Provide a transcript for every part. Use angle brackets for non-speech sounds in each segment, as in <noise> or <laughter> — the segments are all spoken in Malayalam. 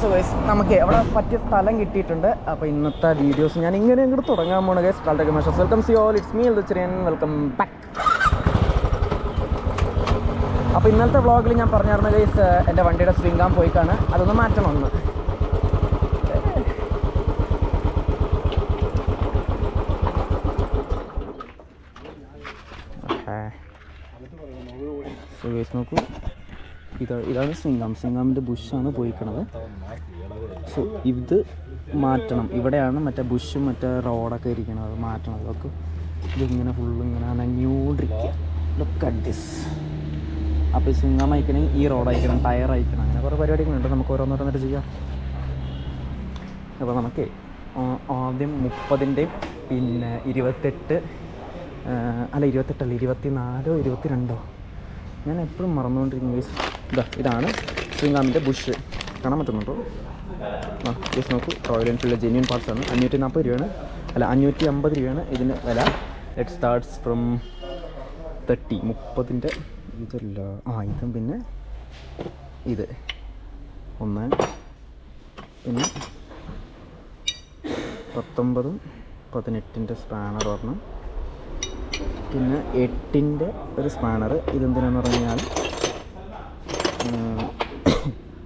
സോ ഗൈസ് നമുക്ക് അവിടെ പറ്റിയ സ്ഥലം കിട്ടിയിട്ടുണ്ട്. അപ്പോൾ ഇന്നത്തെ വീഡിയോസ് ഞാൻ ഇങ്ങനെ ഇങ്ങോട്ട് തുടങ്ങാൻ പോണ ഗൈസ് കാൽട്ടൊക്കെ മെഷസ് welcome see all it's me Cherian welcome back അപ്പോൾ ഇന്നത്തെ വ്ളോഗിൽ ഞാൻ പറഞ്ഞായിരുന്നു ഗൈസ് എന്റെ വണ്ടിയുടെ സ്വിംഗാൻ പോയിക്കാണ്. അതൊന്ന് മാറ്റണം ഒന്ന്. സോ ഗൈസ് നോക്കൂ. ഇതാ ഇതാണ് സ്വിംഗാം സ്വിംഗാമിന്റെ ബുഷാണ് പോയിക്കണത് സോ ഇത് മാറ്റണം. ഇവിടെയാണ് മറ്റേ ബുഷും മറ്റേ റോഡൊക്കെ ഇരിക്കണത് അത് മാറ്റണം ഇതൊക്കെ ഇതിങ്ങനെ ഫുള്ള് ഇങ്ങനെ അനങ്ങിയോണ്ടിരിക്കുക അപ്പോൾ ഈ സ്വിംഗാം ഈ റോഡ് അയക്കണം ടയർ അയക്കണം അങ്ങനെ കുറേ പരിപാടികളുണ്ട് നമുക്ക് ഓരോന്നോരോന്നിട്ട് ചെയ്യാം. അപ്പോൾ നമുക്ക് ആദ്യം മുപ്പതിന്റെയും പിന്നെ ഇരുപത്തെട്ട് അല്ല ഇരുപത്തെട്ടല്ല ഇരുപത്തി നാലോ ഇരുപത്തി രണ്ടോ ഞാൻ എപ്പോഴും മറന്നുകൊണ്ടിരിക്കുന്നു കേസ് ഇതാ ഇതാണ് ശ്രീങ്കാമിന്റെ ബുഷ്. കാണാൻ പറ്റുന്നുണ്ടോ? ആ കേസ് നോക്കൂ. റോയൽ എൻഫീൽഡ് ജെന്യൂൻ പാർട്സ് ആണ്. അഞ്ഞൂറ്റി നാൽപ്പത് രൂപയാണ്. അല്ല അഞ്ഞൂറ്റി അമ്പത് രൂപയാണ് ഇതിന് വില. ഇറ്റ് സ്റ്റാർട്ട്സ് ഫ്രം തേർട്ടി മുപ്പതിന്റെ ഇതല്ല. ആ ഇതും പിന്നെ ഇത്. ഒന്ന് പിന്നെ പത്തൊമ്പതും പതിനെട്ടിന്റെ സ്പാനർ ഒരെണ്ണം. പിന്നെ എട്ടിന്റെ ഒരു സ്പാനർ ഇതെന്തിനാന്ന് പറഞ്ഞു കഴിഞ്ഞാൽ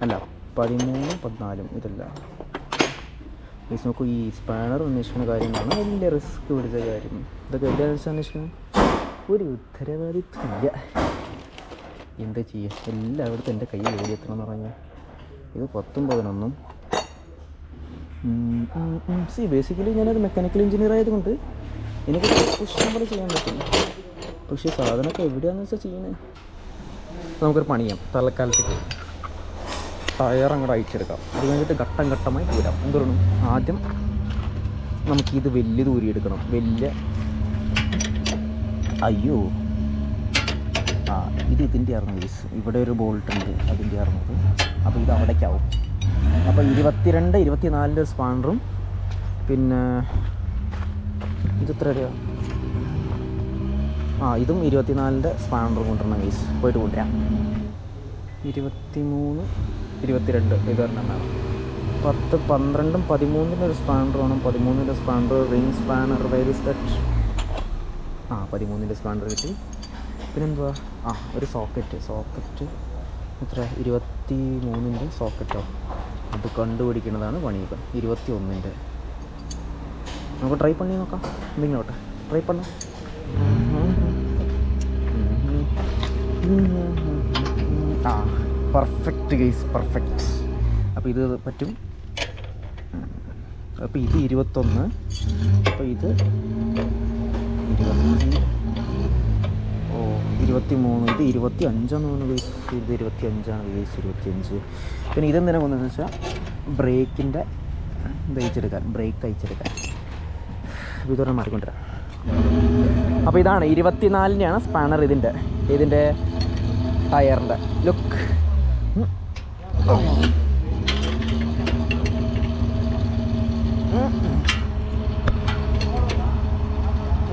അല്ല പതിമൂന്ന് പതിനാലും ഇതല്ല. പ്ലീസ് നോക്കൂ ഈ സ്പാനർ അന്വേഷിക്കുന്ന കാര്യങ്ങളാണ് വലിയ റിസ്ക് പിടിച്ച കാര്യം. ഇതൊക്കെ വലിയ റിസ്ക് അന്വേഷിക്കുന്നത്? ഒരു ഉത്തരവാദിത്വമില്ല. എന്താ ചെയ്യുക എല്ലായിടത്തും എന്റെ കയ്യിൽ ഓടി എത്തണം എന്ന് പറഞ്ഞാൽ ഇത് പത്തും പതിനൊന്നും. സി ബേസിക്കലി ഞാനൊരു മെക്കാനിക്കൽ എഞ്ചിനീയർ ആയതുകൊണ്ട് എനിക്ക് ഇഷ്ടം പോലെ ചെയ്യാൻ പറ്റും. പക്ഷേ സാധനമൊക്കെ എവിടെയാണെന്ന് വെച്ചാൽ ചെയ്യുന്നത് നമുക്കൊരു പണി ചെയ്യാം തലക്കാലത്തേക്ക് ടയർ അങ്ങോട്ട് അയച്ചെടുക്കാം അത് കഴിഞ്ഞിട്ട് ഘട്ടം ഘട്ടമായി പോരാം എന്തോരണം ആദ്യം നമുക്കിത് വലിയ ദൂരി എടുക്കണം വലിയ അയ്യോ. ആ ഇത് ഇതിന്റെ ആയിരുന്നു ഇവിടെ ഒരു ബോൾട്ട് ഉണ്ട് അതിന്റെ ആയിരുന്നത് അപ്പോൾ ഇത് അവിടേക്കാവും. അപ്പോൾ ഇരുപത്തിരണ്ട് ഇരുപത്തിനാലിന്റെ സ്പാനറും പിന്നെ ഇത് എത്ര രൂപ ആ ഇതും ഇരുപത്തിനാലിന്റെ സ്പാനർ കൊണ്ടുവരണം ഗൈസ് പോയിട്ട് കൊണ്ടുവരാം ഇരുപത്തി മൂന്ന് ഇരുപത്തിരണ്ട് ഇത് ഒരെണ്ണം വേണം പത്ത് പന്ത്രണ്ടും പതിമൂന്നിന്റെ ഒരു സ്പാനർ വേണം പതിമൂന്നിന്റെ spanner ring spanner where is that ആ പതിമൂന്നിന്റെ സ്പാനർ കിട്ടി. പിന്നെന്തുവാ? ആ ഒരു സോക്കറ്റ് സോക്കറ്റ് എത്ര? ഇരുപത്തി മൂന്നിന്റെ സോക്കറ്റോ അത് കണ്ടുപിടിക്കുന്നതാണ് പണിയിപ്പം ഇരുപത്തി ഒന്നിന്റെ നമുക്ക് ട്രൈ പണി നോക്കാം. എന്തെങ്കിലും ഓട്ടെ ട്രൈ പണ. ആ പെർഫെക്റ്റ് ഗൈസ് പെർഫെക്റ്റ് അപ്പോൾ ഇത് പറ്റും. അപ്പോൾ ഇത് ഇരുപത്തൊന്ന്. അപ്പോൾ ഇത് ഇരുപത്തി ഓ ഇരുപത്തി മൂന്ന് ഇത് ഇരുപത്തി അഞ്ചാന്ന് തോന്നുന്നു ഗൈസ് ഇത് ഇരുപത്തി അഞ്ചാണ് ഗൈസ് ഇരുപത്തി അഞ്ച് പിന്നെ ഇതെന്തിനാ പോകുന്നതെന്ന് വെച്ചാൽ ബ്രേക്കിന്റെ തയ്ച്ചെടുക്കാൻ ബ്രേക്ക് തയ്ച്ചെടുക്കാൻ അപ്പോൾ ഇതൊരെ മാറിക്കൊണ്ടിരാം. അപ്പോൾ ഇതാണ് ഇരുപത്തിനാലിന്റെയാണ് സ്പാനർ ഇതിന്റെ ഇതിന്റെ ടയറിന്റെ. ലുക്ക്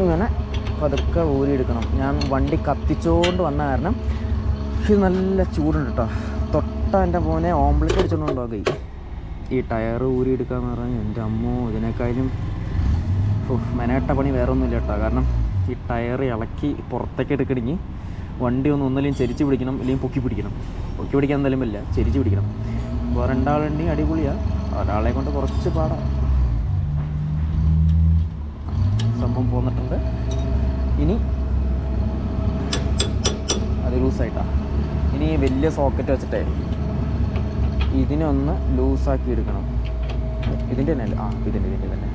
ഇങ്ങനെ പതുക്കെ ഊരിയെടുക്കണം. ഞാൻ വണ്ടി കത്തിച്ചുകൊണ്ട് വന്ന കാരണം ഇത് നല്ല ചൂടുണ്ട് കേട്ടോ തൊട്ട എന്റെ മോനെ ഓംപ്ലേറ്റ് അടിച്ചോണ്ടുണ്ടോ കൈ ഈ ടയർ ഊരിയെടുക്കാന്ന് പറഞ്ഞാൽ എന്റെ അമ്മോ ഇതിനേക്കാളും മെനേട്ട പണി വേറൊന്നുമില്ല കേട്ടോ കാരണം ഈ ടയർ ഇളക്കി പുറത്തേക്ക് എടുക്കണമെങ്കിൽ വണ്ടി ഒന്ന് ഒന്നിലും ചെരിച്ച് പിടിക്കണം ഇല്ലെങ്കിൽ പൊക്കി പിടിക്കണം. പൊക്കി പിടിക്കാൻ എന്തായാലും പറ്റില്ല ചെരിച്ച് പിടിക്കണം. വേറെ രണ്ടാളുണ്ടെങ്കിൽ അടിപൊളിയാണ് ഒരാളെ കൊണ്ട് കുറച്ച് പാടാണ് സംഭവം പോന്നിട്ടുണ്ട്. ഇനി അത് ലൂസായിട്ടാ. ഇനി വലിയ സോക്കറ്റ് വെച്ചിട്ടേ ഇതിനൊന്ന് ലൂസാക്കി എടുക്കണം. ഇതിന്റെ തന്നെ അല്ല? ആ ഇതിന്റെ ഇതിന്റെ തന്നെ.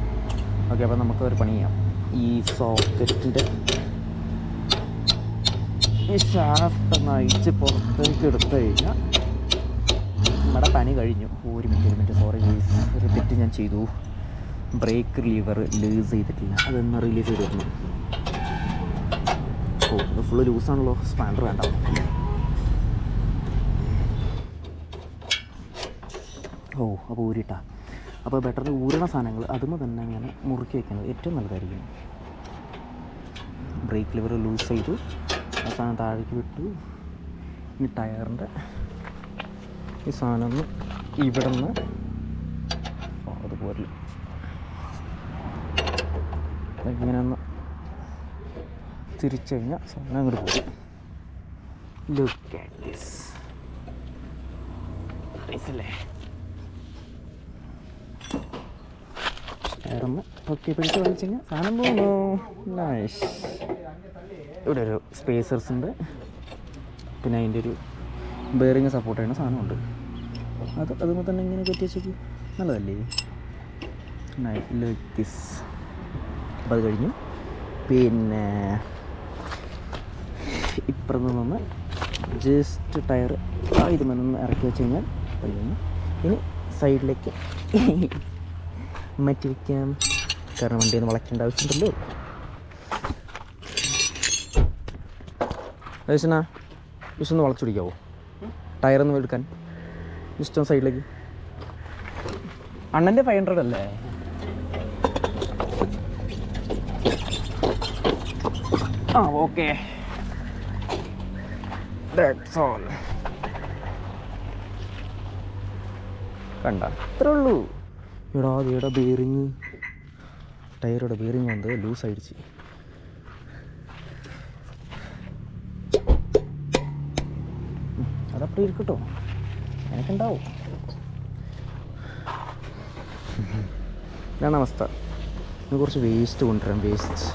ഓക്കെ അപ്പോൾ നമുക്ക് ഒരു പണി ചെയ്യാം. ഈ സോക്കറ്റിന്റെ ഈ ഷാഫ്റ്റ് നയിച്ച് പുറത്തേക്ക് എടുത്തു കഴിഞ്ഞാൽ നമ്മുടെ പണി കഴിഞ്ഞു. ഒരു മിനിറ്റ് ഒരു മിനിറ്റ്. സോറി ഒരു തെറ്റ് ഞാൻ ചെയ്തു. ബ്രേക്ക് ലീവർ ലൂസ് ചെയ്തിട്ടില്ല. അതൊന്ന് റിലീസ് ചെയ്ത് ഓ ഇത് ഫുള്ള് ലൂസാണല്ലോ സ്പാൻഡർ വേണ്ട. ഓ അപ്പോൾ ഊരിട്ടാ. അപ്പോൾ ബെറ്റർ ഊരണ സാധനങ്ങൾ അതുമ്മ തന്നെ ഇങ്ങനെ മുറുക്കി വയ്ക്കുന്നത് ഏറ്റവും നല്ലതായിരിക്കും. ബ്രേക്ക് ലിവർ ലൂസ് ചെയ്തു. സാധനം താഴേക്ക് വിട്ടു. ഇനി ടയറിന്റെ ഈ സാധനം ഇവിടെ നിന്ന് അത് പോരില്ല. ഇങ്ങനെ ഒന്ന് തിരിച്ചു കഴിഞ്ഞാൽ സാധനം അങ്ങോട്ട് പോകും ലുക്ക് ആറ്റ് ദിസ് നൈസല്ലേ ടയറൊന്ന് പൊക്കി പിടിച്ച് വലിച്ചു കഴിഞ്ഞാൽ സാധനം പോകുന്നു. നൈസ് ഇവിടെ ഒരു സ്പേസേഴ്സ് ഉണ്ട്. പിന്നെ അതിന്റെ ഒരു ബെയറിങ് സപ്പോർട്ട് ചെയ്യുന്ന സാധനമുണ്ട്. അത് അതുപോലെ തന്നെ ഇങ്ങനെ കെട്ടി വെച്ചേക്ക്. നല്ലതല്ലേ? ലൈക്ക് ദിസ് അപ്പോൾ അത് കഴിഞ്ഞു. പിന്നെ ഇപ്പുറത്ത് നിന്ന് ജസ്റ്റ് ടയർ ആ ഇത് നിന്ന് ഇറക്കി വെച്ച് കഴിഞ്ഞാൽ കഴിഞ്ഞു. ഇനി സൈഡിലേക്ക് <laughs> മാറ്റി വയ്ക്കാം കാരണം വണ്ടി ഒന്ന് വളയ്ക്കേണ്ട ആവശ്യമുണ്ടല്ലോ ഏശന ജസ്റ്റ് ഒന്ന് വളച്ചു പിടിക്കാവോ ടയറൊന്ന് എടുക്കാൻ. ജസ്റ്റ് ഒന്ന് സൈഡിലേക്ക്. അണ്ണന്റെ ഫൈവ് ഹൺഡ്രഡ് അല്ലേ? ആ ഓക്കെ കണ്ട? അത്രേ ഉള്ളൂ. എടാ എടാ ബേറിങ് ടയറോടെ ബേറിങ് വന്നത് ലൂസ് ആയിடுச்சு അതപ്പടി ഇരിക്കട്ടോ. എനിക്കുണ്ടാവും. ഇതാണ് അവസ്ഥ. ഇന്ന് കുറച്ച് വേസ്റ്റ് കൊണ്ടുവരാം വേസ്റ്റ്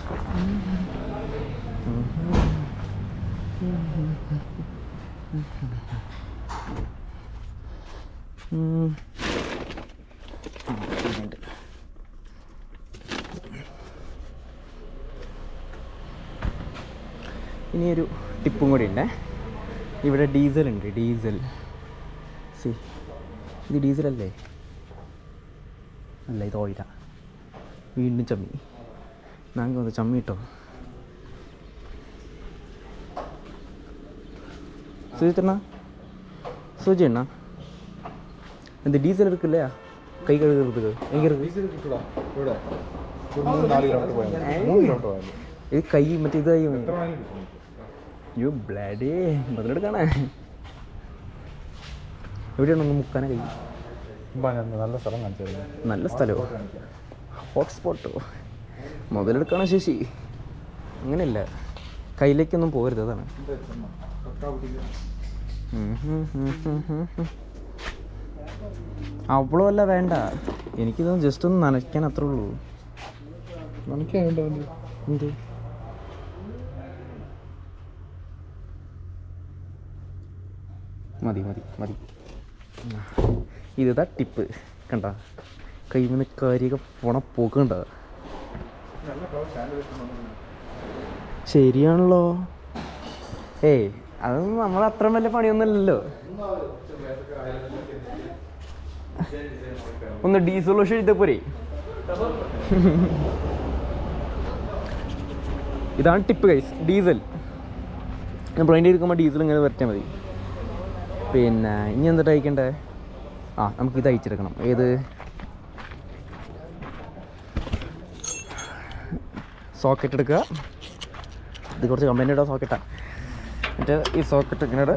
ഇനിയൊരു ടിപ്പും കൂടി ഉണ്ടേ. ഇവിടെ ഡീസൽ ഉണ്ട് ഡീസൽ. സി ഇത് ഡീസൽ അല്ലേ അല്ല ഇത് ഓയില. വീണ്ടും ചമ്മി. നാങ്ക വന്ന് ചമ്മി ഇട്ടോ. സുജിത്തണ്ണ സുജി അണ്ണ എന്ത് ഡീസൽ എടുക്കില്ലേ? കൈ കഴുകുന്നത് എങ്ങനെ ഇവിടെ. ഒരു മൂന്ന് നാല് കിലോമീറ്റർ പോയാൽ യു ബ്ലാഡേ. മുതലെടുക്കണേ എവിടെയാണ് ഒന്ന് മുക്കാനെ കൈ. ഇമ്പാ ഞാൻ നല്ല സ്ഥലം കാണിച്ചു. നല്ല സ്ഥലമോ ഹോട്ട്സ്പോട്ടോ. മുതലെടുക്കണം ശശി? അങ്ങനെയല്ല. കയ്യിലേക്കൊന്നും പോകരുത് അതാണ്. അവളും അല്ല വേണ്ട. എനിക്കിതൊന്ന് ജസ്റ്റ് ഒന്ന് നനയ്ക്കാൻ അത്രേ ഉള്ളൂ. നനയ്ക്കാൻ എന്ത്? മതി മതി മതി. ഇതാ ടിപ്പ് കണ്ട? കൈമിന്ന് കാര്യമൊക്കെ പോണ പോക്കണ്ട ശരിയാണല്ലോ. ഏയ് അത് നമ്മൾ അത്ര വലിയ പണിയൊന്നുമില്ലല്ലോ. ഒന്ന് ഡീസൽ വാഷ് എഴുതാ പോരെ. ഇതാണ് ടിപ്പ് കൈസ് ഡീസൽ. ഞാൻ അതിന്റെ എടുക്കുമ്പോൾ ഡീസൽ ഇങ്ങനെ വരച്ചാൽ മതി. പിന്നെ ഇനി എന്നിട്ട് അയക്കണ്ടേ ആ നമുക്ക് ഇത് അയച്ചെടുക്കണം ഏത്? സോക്കറ്റ് എടുക്കുക. ഇത് കുറച്ച് കമ്പനിയുടെ സോക്കറ്റാണ് മറ്റേ ഈ സോക്കറ്റ് ഇങ്ങനെ.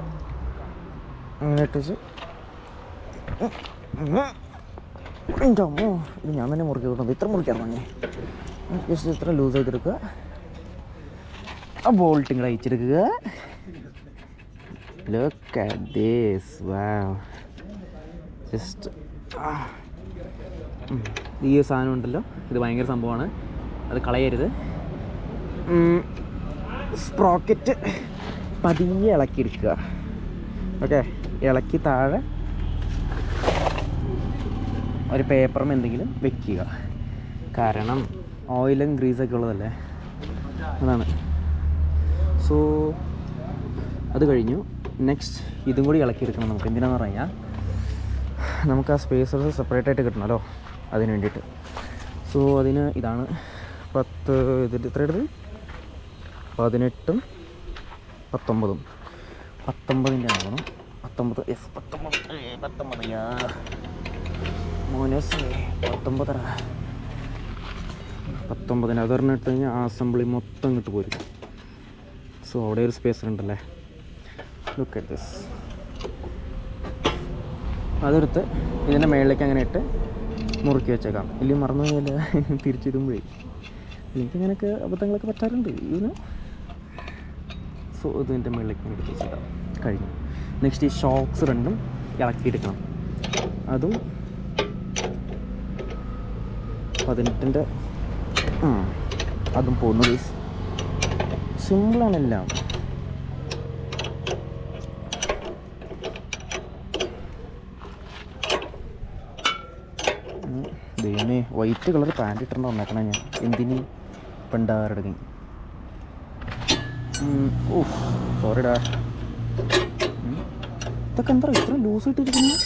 ഇങ്ങനെ ഇട്ട് വെച്ച് എന്റെ അമ്മോ ഇത് ഞാൻ തന്നെ മുറുക്കി കിട്ടുന്നത് ഇത്ര മുറിക്കാൻ തന്നെ ജസ്റ്റ് ഇത്ര ലൂസ് ചെയ്തെടുക്കുക ആ ബോൾട്ട് ഇങ്ങനെ അയച്ചെടുക്കുക look at this wow. Just ഈ ഒരു സാധനം ഉണ്ടല്ലോ. ഇത് ഭയങ്കര സംഭവമാണ്. അത് കളയരുത്. സ്പ്രോക്കറ്റ് പതിയെ ഇളക്കി എടുക്കുക. ഓക്കെ ഇളക്കി താഴെ ഒരു പേപ്പറും എന്തെങ്കിലും വെക്കുക. കാരണം ഓയിലും ഗ്രീസൊക്കെ ഉള്ളതല്ലേ? അതാണ്. സോ അത് കഴിഞ്ഞു. നെക്സ്റ്റ് ഇതും കൂടി ഇളക്കിയെടുക്കണം നമുക്ക്. എന്തിനാണെന്ന് പറഞ്ഞാൽ നമുക്ക് ആ സ്പേസസ് സെപ്പറേറ്റ് ആയിട്ട് കിട്ടണമല്ലോ അതിന് വേണ്ടിയിട്ട്. സോ അതിന് ഇതാണ് പത്ത് ഇതിന്റെ ഇത്ര എടുത്ത് പതിനെട്ടും പത്തൊമ്പതും. പത്തൊമ്പതിന്റെ ആകണം പത്തൊമ്പത് എസ് പത്തൊമ്പത് പത്തൊമ്പത് മോനസ് പത്തൊമ്പതര. പത്തൊമ്പതിന് അതൊരെണ്ണം പറഞ്ഞിട്ട് കഴിഞ്ഞാൽ ആ അസംബ്ലി മൊത്തം ഇങ്ങോട്ട് പോരും. സോ അവിടെ ഒരു സ്പേസ് ഉണ്ടല്ലേ? ലുക്ക് അറ്റ് ദിസ് അതെടുത്ത് ഇതിന്റെ മേളിലേക്ക് അങ്ങനെ ഇട്ട് മുറുക്കി വെച്ചേക്കാം. ഇല്ലെങ്കിൽ മറന്നു കഴിഞ്ഞാൽ <laughs> തിരിച്ചിടുമ്പോഴേ. എനിക്ക് അങ്ങനെയൊക്കെ അബദ്ധങ്ങളൊക്കെ പറ്റാറുണ്ട്. ഇതിന് സോ ഇതിന്റെ മുകളിലേക്ക് ഇങ്ങനെ എടുത്ത് വെച്ചേക്കാം. കഴിഞ്ഞു. നെക്സ്റ്റ് ഈ ഷോക്സ് രണ്ടും ഇളക്കിയെടുക്കണം. അതും പതിനെട്ടിന്റെ അതും പോകുന്നത്. സിമ്പിളാണെല്ലാം ഉം, ദൈവമേ വൈറ്റ് കളർ പാന്റ് ഇട്ടുണ്ട് വന്നേക്കണേ ഞാൻ. എന്തിന്? പെണ്ടാറെടുക്കി ഓ സോറിടാ. ഇതൊക്കെ എന്താ ഇത്ര ലൂസ് ഇട്ടിരിക്കുന്നു?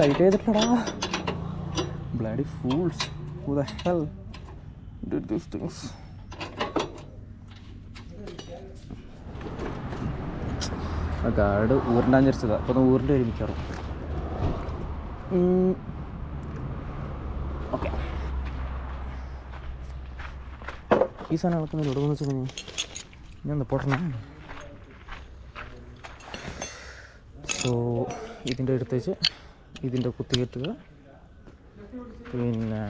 Tight ചെയ്തിട്ടടാ bloody fools. Who the hell did these things? ആ കാട് ഊരിന്റെ വിചാരിച്ചതാ. അപ്പോൾ ഒന്ന് ഊരിന്റെ വരും മിക്കവാറും. ഓക്കെ ഈ സാധനം ഇളക്കുന്ന ഇവിടെ വന്ന് വെച്ചാൽ ഞാൻ ഒന്ന് പൊട്ടണം. സോ ഇതിന്റെ അടുത്തേച്ച് ഇതിന്റെ കുത്തി കെട്ടുക. പിന്നെ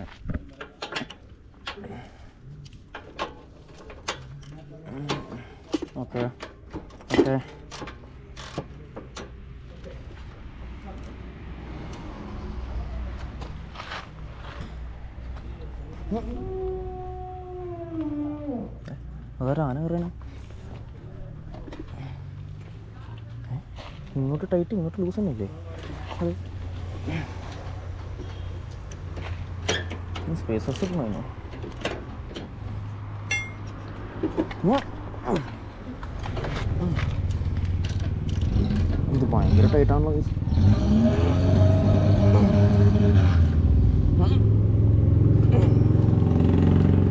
ഓക്കെ. ഓക്കെ. വേറെ ആന കയറണം ഇങ്ങോട്ട് ടൈറ്റ് ഇങ്ങോട്ട് ലൂസ് തന്നെയല്ലേ അത് സ്പേസസ് hermano. ഇത് ഭയങ്കര ടൈറ്റാണല്ലോ.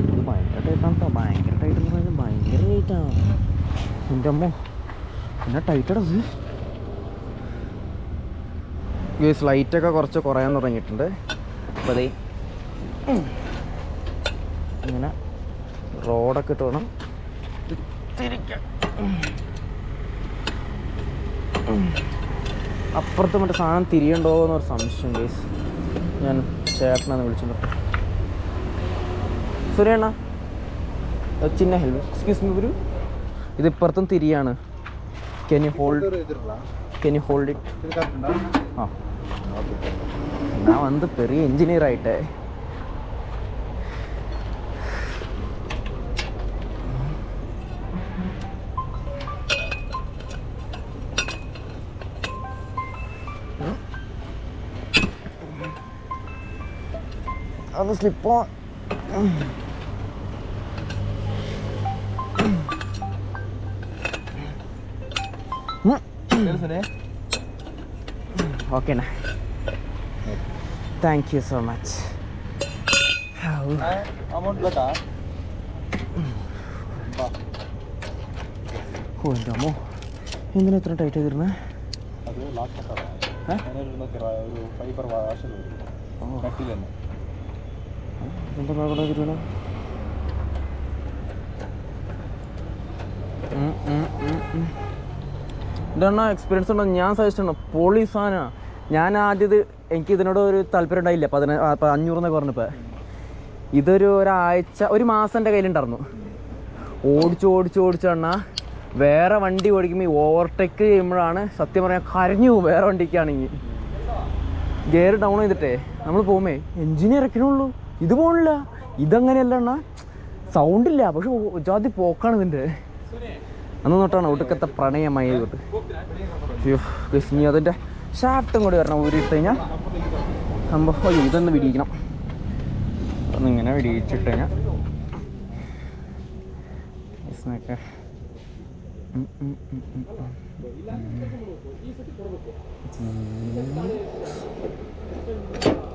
ഇത് ഭയങ്കര ടൈറ്റാണ് ഭയങ്കര ടൈറ്റ് എന്ന് പറഞ്ഞാൽ ഭയങ്കര ടൈറ്റാണ് എന്റെ അമ്മ പിന്നെ ടൈറ്റടാ ഇത് ഗേസ് ലൈറ്റൊക്കെ കുറച്ച് കുറയാൻ തുടങ്ങിയിട്ടുണ്ട് അപ്പോൾ അതേ അങ്ങനെ റോഡൊക്കെ ഇട്ട് വേണം തിരിക്കാൻ അപ്പുറത്ത് മറ്റേ സാധനം തിരിയണ്ടോ എന്നൊരു സംശയം ഗേസ് ഞാൻ ചേട്ടനാന്ന് വിളിച്ചിട്ടുണ്ട്. സുരേണ്ണ ചിന്ന ഹെൽമെറ്റ് എക്സ്ക്യൂസ് മീ ഗുരു. ഇത് ഇപ്പുറത്തും തിരിയാണ്. Can you hold can you hold it ആ. ഞാൻ വന്ന് പെറിയ എഞ്ചിനീയർ ആയിട്ടേ. ഒന്ന് സ്ലിപ്പോ ഓക്കേണ thank you so much amount ಬೇಕಾ ഓ എൻ്റെ അമ്മോ എങ്ങനെ ഇത്ര ടൈറ്റ് ചെയ്തിരുന്നേ അത് ലാസ്റ്റ് ഒരു ഫൈബർ വാഷ് കട്ടിൽ തന്നെ എന്താ കൂടെ തിരുവന ഇതെണ്ണ എക്സ്പീരിയൻസ് ഉണ്ടോ? ഞാൻ സജസ്റ്റ് ഉണ്ടോ പൊളി സാധനമാണ് ഞാൻ ആദ്യത് എനിക്ക് ഇതിനോട് ഒരു താല്പര്യം ഉണ്ടായില്ല. പതിന അഞ്ഞൂറെന്നൊക്കെ പറഞ്ഞപ്പോൾ ഇതൊരു ഒരാഴ്ച ഒരു മാസം എന്റെ കയ്യിലുണ്ടായിരുന്നു. ഓടിച്ച് ഓടിച്ച് ഓടിച്ചെണ്ണ വേറെ വണ്ടി ഓടിക്കുമ്പോൾ ഈ ഓവർടേക്ക് ചെയ്യുമ്പോഴാണ് സത്യം പറയാൻ കരഞ്ഞു പോകും വേറെ വണ്ടിക്കാണെങ്കിൽ. ഗിയർ ഡൗൺ ചെയ്തിട്ടേ. നമ്മൾ പോകുമ്പേ എഞ്ചിനീയർ ഇറക്കണുള്ളൂ ഇത് പോണില്ല. ഇതങ്ങനെയല്ല എണ്ണ സൗണ്ട് ഇല്ല പക്ഷെ ജാതി പോക്കാണ് ഇതിന്റെ. അന്ന് തൊട്ടാണ് ഒടുക്കത്തെ പ്രണയമായി തൊട്ട് ഇനി അതിന്റെ ഷാഫ്റ്റും കൂടി വരണം ഊരി കഴിഞ്ഞാൽ സംഭവം. അയ്യോ ഇതൊന്ന് വിടിയിക്കണം. ഒന്നിങ്ങനെ വിടിയിച്ചിട്ട് കഴിഞ്ഞാൽ ഇസ്നൊക്കെ ഉം, ഉം, ഉം, ഉം, ഉം.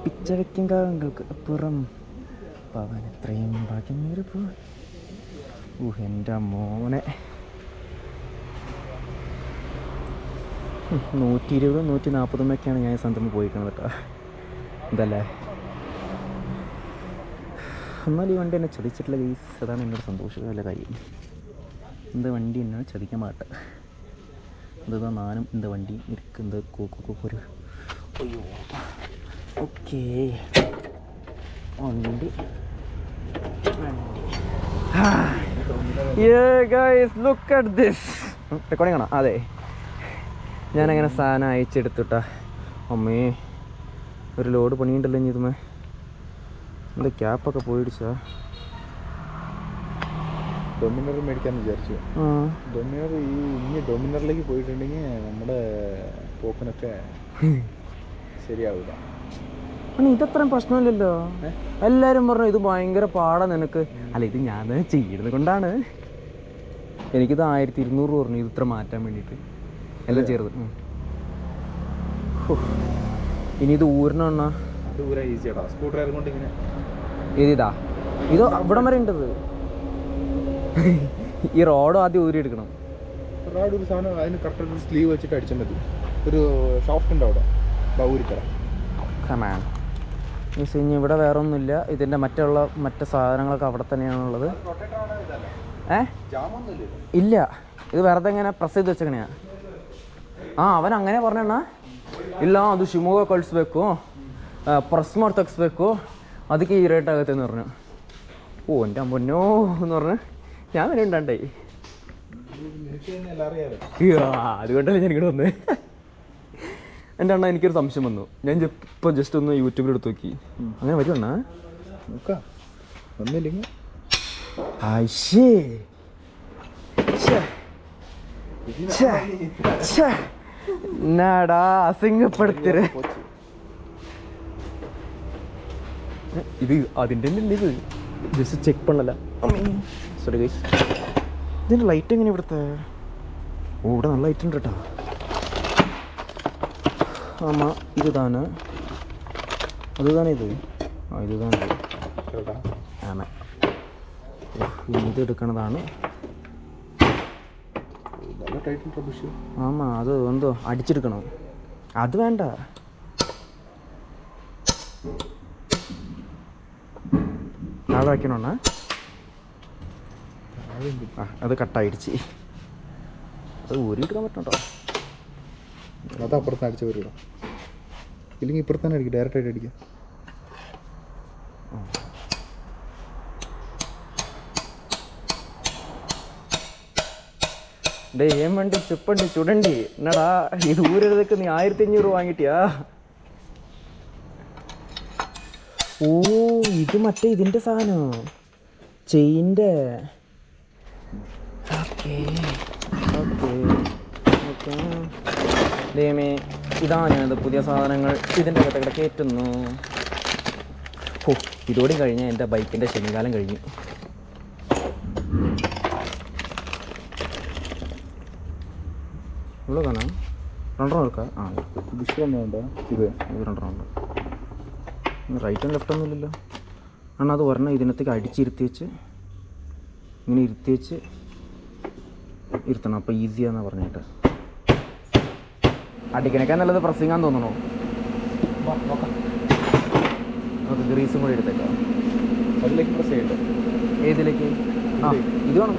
പിച്ച വയ്ക്കും കാകങ്ങൾക്ക് അപ്പുറം പവൻ എത്രയും ഭാഗ്യമേറി പോ. ഊഹ് എന്റെ മോനെ. നൂറ്റി ഇരുപതും നൂറ്റി നാൽപ്പതും ഒക്കെയാണ് ഞാൻ സ്വന്തം പോയിരിക്കുന്നത് കേട്ടോ. എന്തല്ലേ എന്നാൽ ഈ വണ്ടി എന്നെ ചതിച്ചിട്ടില്ല ഗീസ് അതാണ് എന്നോട് സന്തോഷകരമല്ല കാര്യം. இந்த வண்டி என்ன சதிக்க மாட்டேன் இதுதான் நானும் இந்த வண்டி இருக்கு இந்த கூக்கு ஒரு ஐயோ ഓക്കേ വണ്ടി ലുക്ക് അറ്റ് ദിസ് റെക്കോർഡിംഗ് ആണോ അതെ ഞാനങ്ങനെ സാധനം അയച്ചെടുത്തുട്ടാ അമ്മേ ഒരു ലോഡ് പണിയുണ്ടല്ലോ ഇനി ഇതുമേ എന്താ ക്യാപ്പൊക്കെ പോയിടിച്ചാ ഡൊമിനർ മേടിക്കാന്ന് വിചാരിച്ചു. ഡൊമിനർ ഈ ഇനി ഡൊമിനറിലേക്ക് പോയിട്ടുണ്ടെങ്കിൽ നമ്മുടെ പോക്കിനൊക്കെ ശരിയാവില്ല ഇതത്രയും പ്രശ്നമില്ലല്ലോ. എല്ലാരും പറഞ്ഞു ഇത് ഭയങ്കര പാടാ നിനക്ക്. അല്ല ഇത് ഞാൻ ചെയ്യുന്നത് കൊണ്ടാണ്. എനിക്കിത് ആയിരത്തി ഇരുന്നൂറ് പറഞ്ഞു ഇത് ഇത്ര മാറ്റാൻ വേണ്ടിട്ട് എല്ലാം ചേർത്ത് ഇനി ഇത് ഊരണ അണ്ണാ. അത് ഊരാ ഈസിയാടാ സ്ക്രൂ ഡ്രൈവർ കൊണ്ട് ഇങ്ങനെ ഏതിതാ? ഇത് ഇവിടം വരെ ഉണ്ടത്. ഈ റോഡ് ആദ്യം ഊരി എടുക്കണം റാഡ് ഒരു സാധനം അതിന് കറക്റ്റ് ഒരു സ്ലീവ് വെച്ചിട്ട് അടിച്ചാൽ മതി ഒരു ഷോഫ്റ്റ് ഉണ്ട് അവിടെ ബൗരിക്കട കമാൻ മീൻസ് ഇനി ഇവിടെ വേറെ ഒന്നുമില്ല ഇതിൻ്റെ മറ്റുള്ള മറ്റ് സാധനങ്ങളൊക്കെ അവിടെ തന്നെയാണുള്ളത് ഏ ജാമൊന്നുമില്ല ഇല്ല ഇത് വെറുതെ ഇങ്ങനെ പ്രസ് ചെയ്ത് വെച്ചെങ്ങനെയാ ಆ ಅವನ ಹಂಗನೇ ಬರ್ನಣ್ಣ ಇಲ್ಲ ಅದು ಶಿವಮೊಗ್ಗ ಕಳಿಸ್ಬೇಕು ಪ್ರೆಸ್ ಮಾಡಿ ತೆಗಿಸ್ಬೇಕು ಅದಕ್ಕೆ ಈ ರೇಟ್ ಆಗುತ್ತೆ എന്ന് പറഞ്ഞു ഓ എൻ്റെ അമ്മന്നോ എന്ന് പറഞ്ഞ് ഞാൻ വരെ അറിയാലോ അതുകൊണ്ടല്ലേ ഞാൻ ഇങ്ങോട്ട് വന്നത് എന്റെ അണ്ണ എനിക്കൊരു സംശയം വന്നു. ഞാൻ ഇപ്പൊ ജസ്റ്റ് ഒന്ന് യൂട്യൂബിൽ എടുത്ത് നോക്കി. അങ്ങനെ വരുവണ്ണ എന്നാടാ അസിംഗപ്പെടുത്തര്. ഇത് അതിന്റെ ഇത്? ജസ്റ്റ് ചെക്ക് പണ്ണല സോറി ഗൈസ് ഇതിന്റെ ലൈറ്റ് എങ്ങനെ ഇവിടുത്തെ? ഓ ഇവിടെ നല്ല ലൈറ്റ് ഉണ്ട് കേട്ടോ ആമാ അത് താനേ ഇത്. ആ ഇത്. താനേ ആമ. ഇത് എടുക്കണതാണ്. ആമാ അത് എന്തോ അടിച്ചെടുക്കണം. അത് വേണ്ട. താഴെ വയ്ക്കണോണ്ണ ആ അത് കട്ടായിടിച്ച്. അത് ഊരിയെടുക്കാൻ പറ്റണ്ടോ അത് അപ്പുറത്ത് അടിച്ച് വരിക ഇല്ലെങ്കിൽ ഇപ്പുറത്ത് തന്നെ അടിക്കും ഡയറക്റ്റ് ആയിട്ട് അടിക്കാം. ഡേ ഏം വണ്ടി ചെപ്പണ്ടി ചുടണ്ടി. എന്നടാ ഇത് ഊരരുതൊക്കെ നീ ആയിരത്തി അഞ്ഞൂറ് വാങ്ങിട്ടിയാ? ഓ ഇത് മറ്റേ ഇതിന്റെ സാധനം. ചെയിന്റെ ദൈവമേ ഇതാണ് ഞാനത് പുതിയ സാധനങ്ങൾ ഇതിന്റെ അകത്ത് കിടക്കെ കയറ്റുന്നു. ഓ ഇതോടെ കഴിഞ്ഞാൽ എന്റെ ബൈക്കിന്റെ ശനികാലം കഴിഞ്ഞു. ഉള്ളു കാണാം. രണ്ടെണ്ണം എടുക്കാം. ആ ഡിഷ് ഒന്നും വേണ്ട. ഇത് ഇത് രണ്ടെണ്ണം ഉണ്ട്. റൈറ്റ് ആൻഡ് ലെഫ്റ്റ് ഒന്നുമില്ലല്ലോ അണ്ണാ അത് ഒരെണ്ണം ഇതിനകത്തേക്ക് അടിച്ചിരുത്തി വെച്ച് ഇങ്ങനെ ഇരുത്തി വെച്ച് ഇരുത്തണം. അപ്പോൾ ഈസിയാന്ന് പറഞ്ഞിട്ട് അടിക്കണേക്കാൻ നല്ലത് പ്രസ്സിങ്ങാന്ന് തോന്നണോ? നമുക്ക് ഗ്രീസും കൂടി എടുത്തേക്കാം. അതിലേക്ക് പ്രസ് ചെയ്യട്ടെ. ഏതിലേക്ക്? ആ ഇത് വേണം.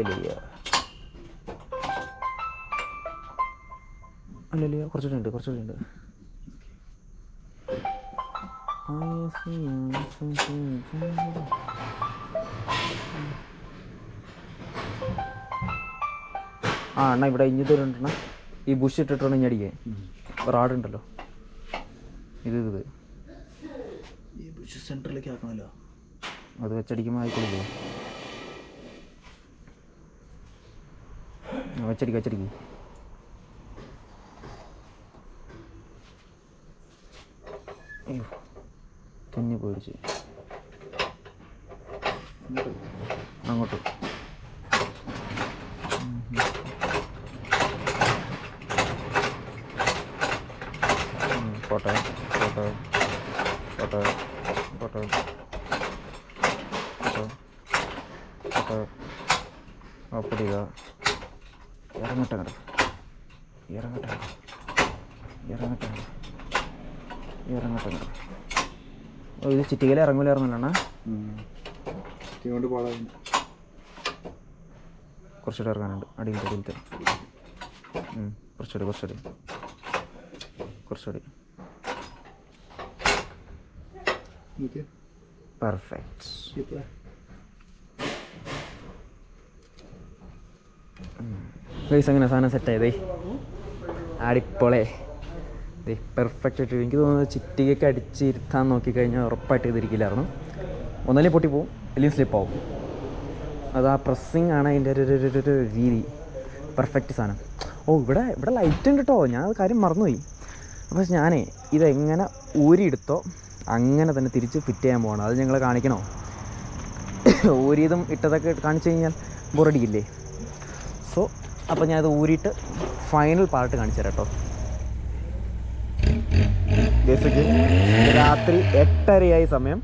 ഹല്ലേലൂയ അല്ലല്ലേ കുറച്ചുകൂടി ഉണ്ട് കുറച്ചുകൂടി ഉണ്ട് ആ അണ്ണ ഇവിടെ ഇഞ്ഞി തരുന്നുണ്ടെണ്ണ ഈ ബുഷ് ഇട്ടിട്ടാണ് ഇഞ്ഞി അടിക്കേ. റാഡുണ്ടല്ലോ ഇത് ഇത് ഈ ബുഷ് സെന്ററിലേക്ക് ആക്കണമല്ലോ അത് വെച്ചടിക്കുമ്പോൾ ആയിക്കോളില്ലേ ആ, വെച്ചടിക്ക് വെച്ചടിക്ക് അയ്യോ തുന്നി പോയിടിച്ച് അങ്ങോട്ട് ഉം, പോട്ടെ പോട്ടെ പോട്ടെ പോട്ടെ പോട്ടെ പോട്ടെ അപ്പടിക ഇറങ്ങട്ടെ അങ്ങട് ഇറങ്ങട്ടെ. ഇറങ്ങട്ടെ. ഇറങ്ങട്ടെ അങ്ങട്. ഓ ഇത് ചിറ്റികയിൽ ഇറങ്ങൂലായിരുന്നല്ലോ ഇറങ്ങലാണ്? കുറച്ചുകൂടെ ഇറങ്ങാനുണ്ട്. അടിയിൽ അടിയിൽ തരും കുറച്ചുകൂടി കുറച്ചുകൂടി. കുറച്ചുകൂടി. പെർഫെക്റ്റ് ഗൈസ് അങ്ങനെ സാധനം സെറ്റായതേ അടിപ്പൊളേ ദേ പെർഫെക്റ്റ് ആയിട്ട് എനിക്ക് തോന്നുന്നത് ചിറ്റികയ്ക്ക് അടിച്ചിരുത്താൻ നോക്കിക്കഴിഞ്ഞാൽ ഉറപ്പായിട്ട് ഇതിരിക്കില്ലായിരുന്നു ഒന്നല്ലേ പൊട്ടിപ്പോവും അല്ലെങ്കിൽ സ്ലിപ്പാവും അത് ആ പ്രസ്സിങ് ആണ് അതിന്റെ ഒരു രീതി. പെർഫെക്റ്റ് സാധനം. ഓ ഇവിടെ ഇവിടെ ലൈറ്റ് ഉണ്ട് കേട്ടോ ഞാൻ അത് കാര്യം മറന്നുപോയി. അപ്പോൾ ഞാനേ ഇതെങ്ങനെ ഊരിയെടുത്തോ അങ്ങനെ തന്നെ തിരിച്ച് ഫിറ്റ് ചെയ്യാൻ പോകണം അത് ഞങ്ങൾ കാണിക്കണോ? <coughs> ഊരിയതും ഇട്ടതൊക്കെ കാണിച്ചു കഴിഞ്ഞാൽ ബോറടിക്കില്ലേ അപ്പോൾ ഞാനത് ഊരിയിട്ട് ഫൈനൽ പാർട്ട് കാണിച്ചു തരാം കേട്ടോ. രാത്രി എട്ടരയായി സമയം